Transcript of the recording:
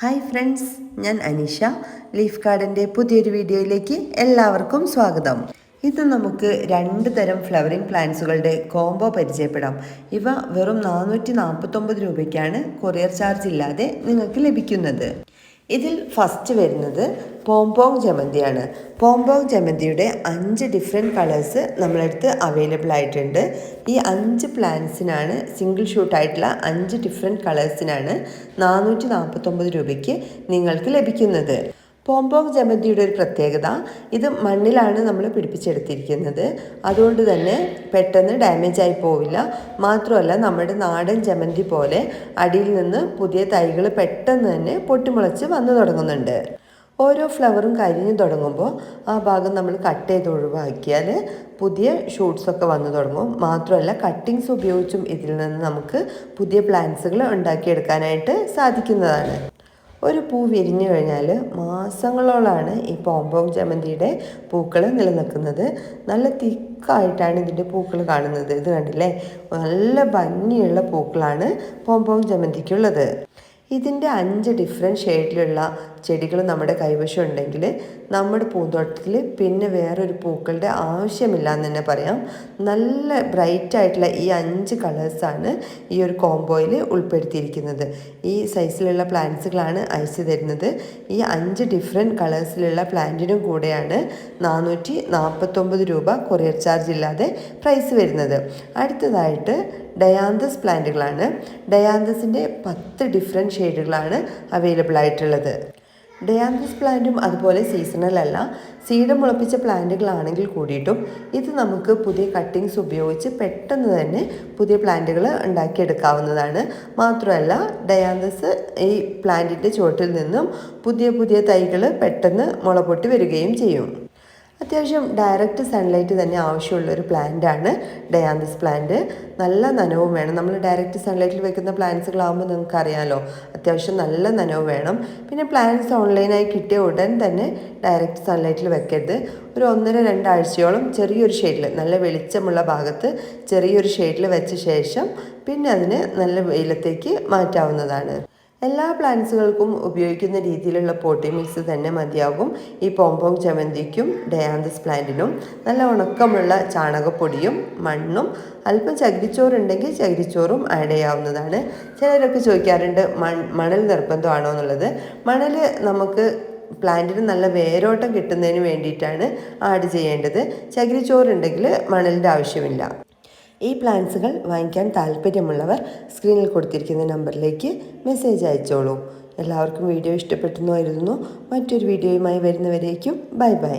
Hi friends ഞാൻ Aneesha. Leaf ഗാർഡന്റെ പുതിയൊരു വീഡിയോയിലേക്ക് എല്ലാവർക്കും സ്വാഗതം. ഇത് നമുക്ക് രണ്ട് തരം ഫ്ലവറിംഗ് പ്ലാന്റ്സുകളുടെ കോംബോ പരിചയപ്പെടാം. ഇവ വെറും നാനൂറ്റി നാൽപ്പത്തൊമ്പത് രൂപയ്ക്കാണ് കൊറിയർ ചാർജ് ഇല്ലാതെ നിങ്ങൾക്ക് ലഭിക്കുന്നത്. ഇതിൽ ഫസ്റ്റ് വരുന്നത് പോംപോങ് ജമന്തിയാണ്. പോംപോങ് ജമന്തിയുടെ അഞ്ച് ഡിഫറെന്റ് കളേഴ്സ് നമ്മളടുത്ത് അവൈലബിൾ ആയിട്ടുണ്ട്. ഈ അഞ്ച് പ്ലാന്റ്സിനാണ് സിംഗിൾ ഷൂട്ടായിട്ടുള്ള അഞ്ച് ഡിഫറെന്റ് കളേഴ്സിനാണ് നാനൂറ്റി നാൽപ്പത്തൊമ്പത് രൂപയ്ക്ക് നിങ്ങൾക്ക് ലഭിക്കുന്നത്. പോംപോങ് ജമന്തിയുടെ ഒരു പ്രത്യേകത ഇത് മണ്ണിലാണ് നമ്മൾ പിടിപ്പിച്ചെടുത്തിരിക്കുന്നത്. അതുകൊണ്ട് തന്നെ പെട്ടെന്ന് ഡാമേജ് ആയി പോവില്ല. മാത്രമല്ല നമ്മുടെ നാടൻ ജമന്തി പോലെ അടിയിൽ നിന്ന് പുതിയ തൈകൾ പെട്ടെന്ന് തന്നെ പൊട്ടിമുളച്ച് വന്നു തുടങ്ങുന്നുണ്ട്. ഓരോ ഫ്ലവറും കരിഞ്ഞു തുടങ്ങുമ്പോൾ ആ ഭാഗം നമ്മൾ കട്ട് ചെയ്ത് ഒഴിവാക്കിയാൽ പുതിയ ഷൂട്ട്സൊക്കെ വന്നു തുടങ്ങും. മാത്രമല്ല കട്ടിങ്സ് ഉപയോഗിച്ചും ഇതിൽ നിന്ന് നമുക്ക് പുതിയ പ്ലാന്റ്സുകൾ ഉണ്ടാക്കിയെടുക്കാനായിട്ട് സാധിക്കുന്നതാണ്. ഒരു പൂ വിരിഞ്ഞു കഴിഞ്ഞാൽ മാസങ്ങളോളാണ് ഈ പോംപോം ജമന്തിയുടെ പൂക്കൾ നിലനിൽക്കുന്നത്. നല്ല തിക്കായിട്ടാണ് ഇതിന്റെ പൂക്കൾ കാണുന്നത്. ഇത് കണ്ടില്ലേ? നല്ല ഭംഗിയുള്ള പൂക്കളാണ് പോംപോം ജമന്തിക്കുള്ളത്. ഇതിന്റെ അഞ്ച് ഡിഫറെന്റ് ഷെയ്ഡിലുള്ള ചെടികൾ നമ്മുടെ കൈവശം ഉണ്ടെങ്കിൽ നമ്മുടെ പൂന്തോട്ടത്തിൽ പിന്നെ വേറൊരു പൂക്കളുടെ ആവശ്യമില്ല എന്ന് തന്നെ പറയാം. നല്ല ബ്രൈറ്റ് ആയിട്ടുള്ള ഈ അഞ്ച് കളേഴ്സാണ് ഈ ഒരു കോംബോയിൽ ഉൾപ്പെടുത്തിയിരിക്കുന്നത്. ഈ സൈസിലുള്ള പ്ലാന്റ്സുകളാണ് അയച്ചു തരുന്നത്. ഈ അഞ്ച് ഡിഫറെന്റ് കളേഴ്സിലുള്ള പ്ലാന്റിനും കൂടെയാണ് നാനൂറ്റി നാൽപ്പത്തൊമ്പത് രൂപ കൊറിയർ ചാർജ് ഇല്ലാതെ പ്രൈസ് വരുന്നത്. അടുത്തതായിട്ട് ഡയാന്തസ് പ്ലാന്റുകളാണ് ഡയാന്തസിന്റെ പത്ത് ഡിഫറെന്റ് ഷെയ്ഡുകളാണ് അവൈലബിൾ ആയിട്ടുള്ളത്. ഡയാന്തസ് പ്ലാന്റും അതുപോലെ സീസണൽ അല്ല. സീഡ് മുളപ്പിച്ച പ്ലാന്റുകളാണെങ്കിൽ കൂടിയിട്ടും ഇത് നമുക്ക് പുതിയ കട്ടിങ്സ് ഉപയോഗിച്ച് പെട്ടെന്ന് തന്നെ പുതിയ പ്ലാന്റുകൾ ഉണ്ടാക്കിയെടുക്കാവുന്നതാണ്. മാത്രമല്ല ഡയാന്തസ് ഈ പ്ലാന്റിന്റെ ചുവട്ടിൽ നിന്നും പുതിയ പുതിയ തൈകൾ പെട്ടെന്ന് മുളപൊട്ടി വരികയും ചെയ്യും. അത്യാവശ്യം ഡയറക്റ്റ് സൺലൈറ്റ് തന്നെ ആവശ്യമുള്ള ഒരു പ്ലാന്റാണ് ഡയാന്തസ് പ്ലാന്റ്. നല്ല നനവും വേണം. നമ്മൾ ഡയറക്റ്റ് സൺലൈറ്റിൽ വെക്കുന്ന പ്ലാന്റ്സുകളാകുമ്പോൾ നിങ്ങൾക്ക് അറിയാമല്ലോ അത്യാവശ്യം നല്ല നനവ് വേണം. പിന്നെ പ്ലാന്റ്സ് ഓൺലൈനായി കിട്ടിയ ഉടൻ തന്നെ ഡയറക്റ്റ് സൺലൈറ്റിൽ വെക്കരുത്. ഒരു ഒന്നര രണ്ടാഴ്ചയോളം ചെറിയൊരു ഷെയ്ഡിൽ നല്ല വെളിച്ചമുള്ള ഭാഗത്ത് ചെറിയൊരു ഷെയ്ഡിൽ വെച്ച ശേഷം പിന്നെ അതിന് നല്ല വെയിലത്തേക്ക് മാറ്റാവുന്നതാണ്. എല്ലാ പ്ലാന്റ്സുകൾക്കും ഉപയോഗിക്കുന്ന രീതിയിലുള്ള പോട്ടി മിക്സ് തന്നെ മതിയാകും. ഈ പോംപോങ് ചമന്തിക്കും ഡയാന്തസ് പ്ലാന്റിനും നല്ല ഉണക്കമുള്ള ചാണകപ്പൊടിയും മണ്ണും അല്പം ചകിരിച്ചോറുണ്ടെങ്കിൽ ചകിരിച്ചോറും ആഡ് ചെയ്യാവുന്നതാണ്. ചിലരൊക്കെ ചോദിക്കാറുണ്ട് മണൽ നിർബന്ധമാണോ എന്നുള്ളത്. മണൽ നമുക്ക് പ്ലാന്റിന് നല്ല വേരോട്ടം കിട്ടുന്നതിന് വേണ്ടിയിട്ടാണ് ആഡ് ചെയ്യേണ്ടത്. ചകിരിച്ചോറുണ്ടെങ്കിൽ മണലിന്റെ ആവശ്യമില്ല. ഈ പ്ലാൻസുകൾ വാങ്ങിക്കാൻ താല്പര്യമുള്ളവർ സ്ക്രീനിൽ കൊടുത്തിരിക്കുന്ന നമ്പറിലേക്ക് മെസ്സേജ് അയച്ചോളൂ. എല്ലാവർക്കും വീഡിയോ ഇഷ്ടപ്പെട്ടെന്ന് മറ്റൊരു വീഡിയോയുമായി വരുന്നവരേക്കും ബൈ ബൈ.